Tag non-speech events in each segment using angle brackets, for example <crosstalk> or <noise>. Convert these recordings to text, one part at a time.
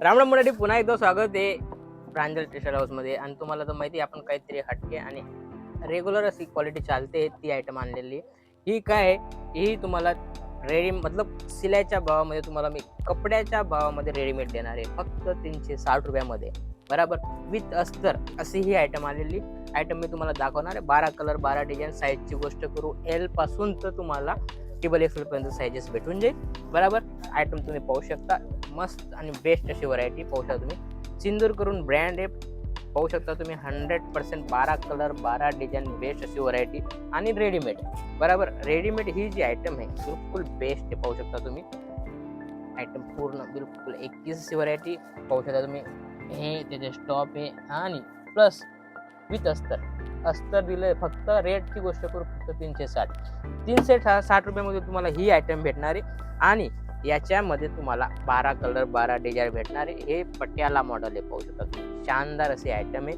राम राम मंडळी पुन्हा एकदा स्वागत आहे प्रांजल स्टेशन हाऊसमध्ये. आणि तुम्हाला तर माहिती आहे, आपण काहीतरी हटके आणि रेग्युलर अशी क्वालिटी चालते ती आयटम आणलेली ही काय आहे? ही तुम्हाला रेडी मतलब सिलाईच्या भावामध्ये तुम्हाला मी कपड्याच्या भावामध्ये रेडीमेड देणार आहे. फक्त तीनशे साठ रुपयामध्ये. बराबर? विथ अस्तर अशी ही आयटम आलेली. आयटम मी तुम्हाला दाखवणार आहे. बारा कलर बारा डिझाईन साईजची गोष्ट करू. एलपासून तर तुम्हाला टेबल एक्सेल पर्यंत सायजेस भेटून जाईल. बराबर? आयटम तुम्ही पाहू शकता. मस्त आणि बेस्ट अशी व्हरायटी पाहू शकता तुम्ही. सिंदूर करून ब्रँड आहे. पाहू शकता तुम्ही हंड्रेड पर्सेंट बारा कलर बारा डिझाईन बेस्ट अशी व्हरायटी आणि रेडीमेड बराबर? रेडीमेड ही जी आयटम आहे बिलकुल बेस्ट आहे पाहू शकता तुम्ही. आयटम पूर्ण बिलकुल एकतीस अशी व्हरायटी पाहू शकता तुम्ही. हे त्याचे स्टॉप आहे आणि प्लस विथ अस्तर. अस्तर दिलं फक्त रेटची गोष्ट करू फक्त तीनशे साठ. तीनशे सा- साठ रुपयामध्ये तुम्हाला ही आयटम भेटणार आहे. आणि याच्यामध्ये तुम्हाला बारा कलर बारा डिझाईन भेटणार आहे. हे पट्याला मॉडेल आहे पाहू शकता शानदार असे आयटम आहे.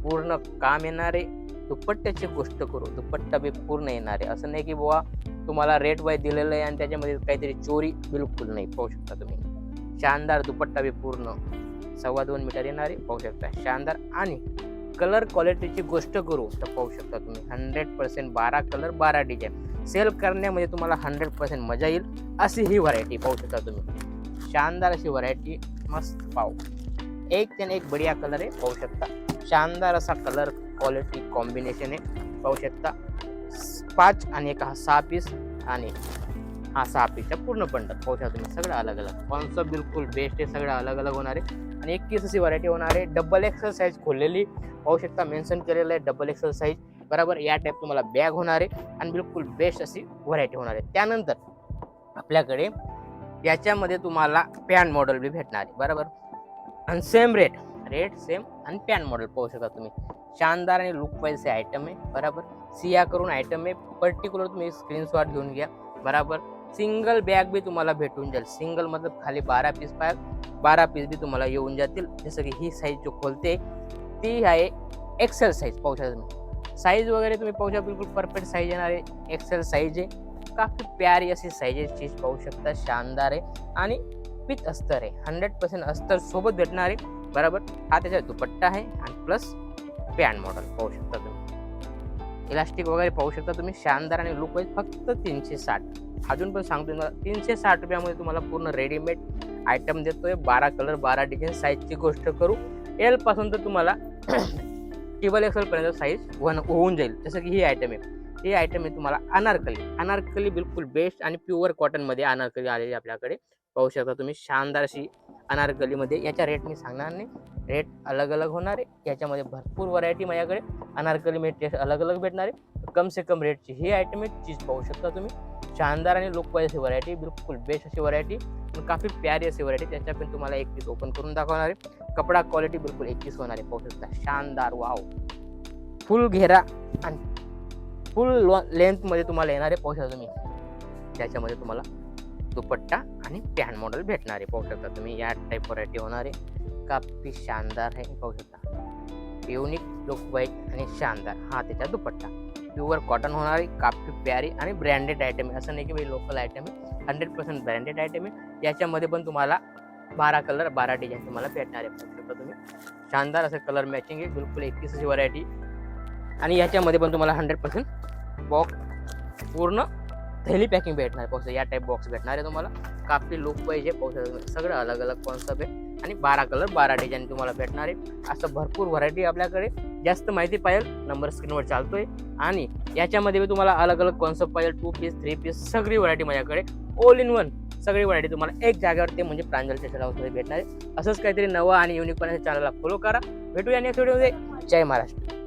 पूर्ण काम येणार आहे. दुपट्ट्याची गोष्ट करू. दुपट्टा बी पूर्ण येणार आहे. असं नाही की बुवा तुम्हाला रेट वाईज दिलेलं आहे आणि त्याच्यामध्ये काहीतरी चोरी बिलकुल नाही. पाहू शकता तुम्ही. शानदार दुपट्टा बी पूर्ण सव्वा दोन मीटर येणार आहे. पाहू शकता. शानदार आणि कलर क्वालिटीची गोष्ट करू तर पाहू शकता तुम्ही. हंड्रेड पर्सेंट बारा कलर बारा डिझाईन सेल करण्यामध्ये तुम्हाला हंड्रेड पर्सेंट मजा येईल. अशी ही व्हरायटी पाहू शकता तुम्ही. शानदार अशी व्हरायटी मस्त पाहू. एक त्याने एक बढिया कलर आहे पाहू शकता. शानदार असा कलर क्वालिटी कॉम्बिनेशन आहे पाहू शकता. पाच आणि एक हा सहा पीस आणि हा सहा पीसचा पूर्ण बंडल पाहू शकता तुम्ही सगळं अलग अलग कॉन्सेप्ट बिलकुल बेस्ट आहे सगळं अलग अलग होणार आहे. आणि एकतीस अशी व्हरायटी होणार आहे डबल एक्सल साईज खोललेली. पाहू शकता मेन्शन केलेलं आहे डबल एक्सल साईज बरोबर या टाईप तुम्हाला बॅग होणार आहे आणि बिलकुल बेस्ट अशी व्हरायटी होणार आहे. त्यानंतर आपल्याकडे याच्यामध्ये तुम्हाला पॅन मॉडेल बी भेटणार आहे. बरोबर? आणि सेम रेट रेट सेम आणि पॅन मॉडेल पाहू शकता तुम्ही. शानदार आणि लुक वाईज आयटम आहे. बरोबर? सिया करून आयटम आहे. पर्टिक्युलर तुम्ही स्क्रीनशॉट घेऊन घ्या. बरोबर? सिंगल बॅग बी तुम्हाला भेटून जाईल. सिंगल मतलब खाली बारा पीस पाहिजे बारा पीस बी तुम्हाला येऊन जातील. जसं की ही साईज जो खोलते ती आहे एक्सेल साईज पाहू शकता तुम्ही. साईज वगैरे तुम्ही पाहू शकता बिलकुल परफेक्ट साईज येणार आहे. एक्सेल साईज आहे. काफी प्यारी अशी साईजेस चीज पाहू शकता शानदार आहे. आणि विथ अस्तर आहे. हंड्रेड पर्सेंट अस्तर सोबत भेटणार आहे. बरोबर? हा त्याचा दुपट्टा आहे. आणि प्लस पॅन मॉडेल पाहू शकता तुम्ही. इलास्टिक वगैरे पाहू शकता तुम्ही. शानदार आणि लुक वाईज फक्त तीनशे साठ. अजून पण सांगतो तुम्हाला तीनशे साठ रुपयामध्ये तुम्हाला पूर्ण रेडीमेड आयटम देतोय. बारा कलर बारा डिझाईन साईजची गोष्ट करू. एलपासून तर तुम्हाला <coughs> टेबल एक्सेल पर्यंत साईज वन होऊन जाईल. जसं की ही आयटम आहे. ही आयटम आहे तुम्हाला अनारकली. अनारकली बिलकुल बेस्ट आणि प्युअर कॉटनमध्ये अनारकली आलेली आपल्याकडे. पाहू शकता तुम्ही शानदार अशी अनारकलीमध्ये याच्या रेट मी सांगणार नाही. रेट अलग अलग होणार आहे. याच्यामध्ये भरपूर व्हरायटी माझ्याकडे. अनारकली मेट अलग अलग भेटणार आहे. कम से कम रेटची ही आयटम आहे. चीज पाहू शकता तुम्ही. शानदार आणि लुक अशी व्हरायटी बिलकुल बेस्ट अशी व्हरायटी पण काफी प्यारी अशी व्हरायटी त्याच्या पण तुम्हाला एक पीस ओपन करून दाखवणार आहे. कपडा क्वालिटी बिलकुल एक पीस होणार आहे. पाहू शकता. शानदार वाव फुल घेरा आणि फुल लेंथमध्ये तुम्हाला येणार आहे. पाहू शकता तुम्ही. त्याच्यामध्ये तुम्हाला दुपट्टा आणि पॅन मॉडेल भेटणार आहे. पाहू शकता तुम्ही या टाईप व्हरायटी होणार आहे. काफी शानदार आहे. पाहू शकता. युनिक लुक वाईट आणि शानदार. हा त्याचा दुपट्टा. प्युअर कॉटन होणार आहे. काफी प्यारी आणि ब्रँडेड आयटम आहे. असं नाही की भाई लोकल आयटम आहे. हंड्रेड पर्सेंट ब्रँडेड आयटम आहे. याच्यामध्ये पण तुम्हाला बारा कलर बारा डिझाईन तुम्हाला भेटणार आहे. पाहू शकता तुम्ही. शानदार असं कलर मॅचिंग आहे. बिलकुल एकतीस व्हरायटी आणि याच्यामध्ये पण तुम्हाला हंड्रेड पर्सेंट बॉक्स पूर्ण थैली पॅकिंग भेटणार आहे या टाईप बॉक्स भेटणार आहे तुम्हाला. काफी लुक पाहिजे पावसाचं म्हणजे सगळं अलग अलग कॉन्सेप्ट आहे. आणि बारा कलर बारा डिझाईन तुम्हाला भेटणार आहे. असं भरपूर व्हरायटी आपल्याकडे. जास्त माहिती पाहिजे नंबर स्क्रीनवर चालतोय. आणि याच्यामध्ये बी तुम्हाला अलग अलग कॉन्सेप्ट पाहिजे टू पीस थ्री पीस सगळी व्हरायटी माझ्याकडे. ऑल इन वन सगळी व्हरायटी तुम्हाला एक जागेवर ते म्हणजे प्रांजलच्या हाऊसमध्ये भेटणार आहे. असंच काहीतरी नवं आणि युनिक चॅनलला फॉलो करा. भेटूया नेक्स्ट व्हिडिओमध्ये जय महाराष्ट्र.